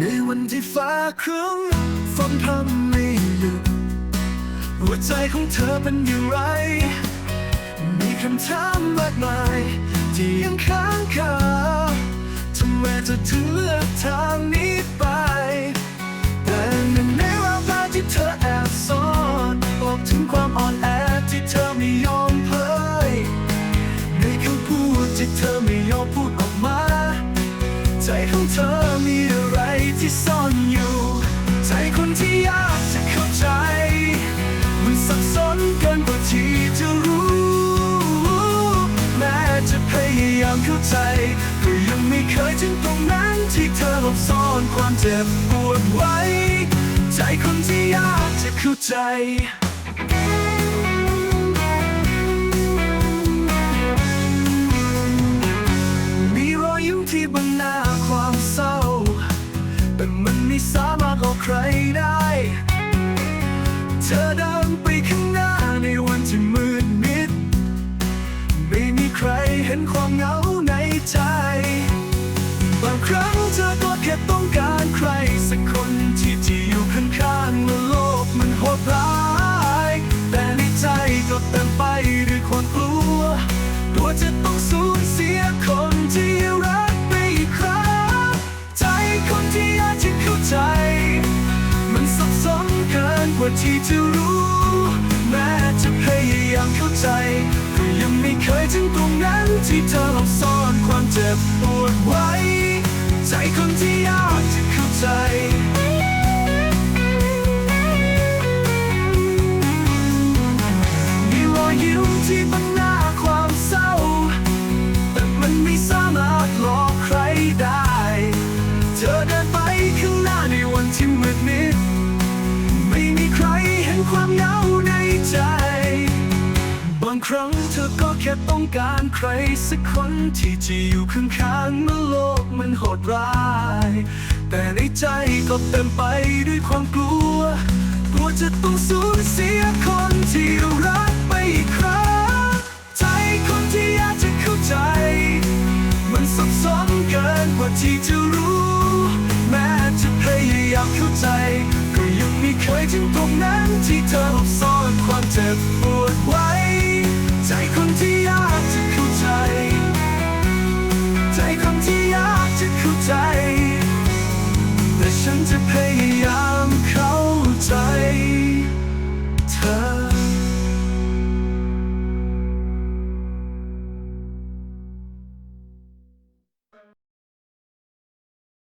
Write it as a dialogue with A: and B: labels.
A: ในวันที่ฟ้าครึ้มฝนพรำไม่หยุดหัวใจของเธอเป็นอย่างไร มีคำถามมากมาย ที่ยังค้างคาทำไมเธอถึงเลือกทางนี้ไป แต่หนึ่งในแววาที่เธอแอบซ่อนบอกถึงความอ่อนแอที่เธอไม่ยอมเผยในคำพูดที่เธอไม่ยอมพูดออกมา ใจของเธอ ยายามเข้าใจก็ยังไม่เคยถึงตรงนั้นที่เธอหลบซ่อนความเจ็บปวดไว้ ใจคนที่ยากจะเข้าใจมีรอยยิ้มที่บังหน้าความเศร้า แต่มันไม่สามารถหลอกใครได้ เธอเดินไปข้างหน้าในวันที่มืดมิด ไม่มีใครเห็นความเหงา ใจ บางครั้งเธอก็แค่ต้องการใคร สักคนที่จะอยู่ข้างๆเมื่อโลกมันโหดร้าย แต่ในใจก็เต็มไปด้วยความกลัวกลัวจะต้องสูญเสียคนที่รักไปอีกครั้งใจคนที่อยากจะเข้าใจ มันสับสนเกินกว่าที่จะรู้ แม้จะพยายามเข้าใจ ถึงตรงนั้นที่เธอหลบซ่อนความเจ็บปวดไว้ ใจคนที่ยากจะเข้าใจางครั้งเธอก็แค่ต้องการใครสักคนที่จะอยู่ข้างๆเมื่อโลกมันโหดร้าย แต่ในใจก็เต็มไปด้วยความกลัว กลัวจะต้องสูญเสียคนที่รักไปอีกครั้งใจคนที่อยากจะเข้าใจ มันสับสนเกินกว่าที่จะรู้ แม้จะพยายามเข้าใจ ก็ยังไม่เคยถึงตรงนั้นที่เธอหลบซ่อนความเจ็บ ใจคนที่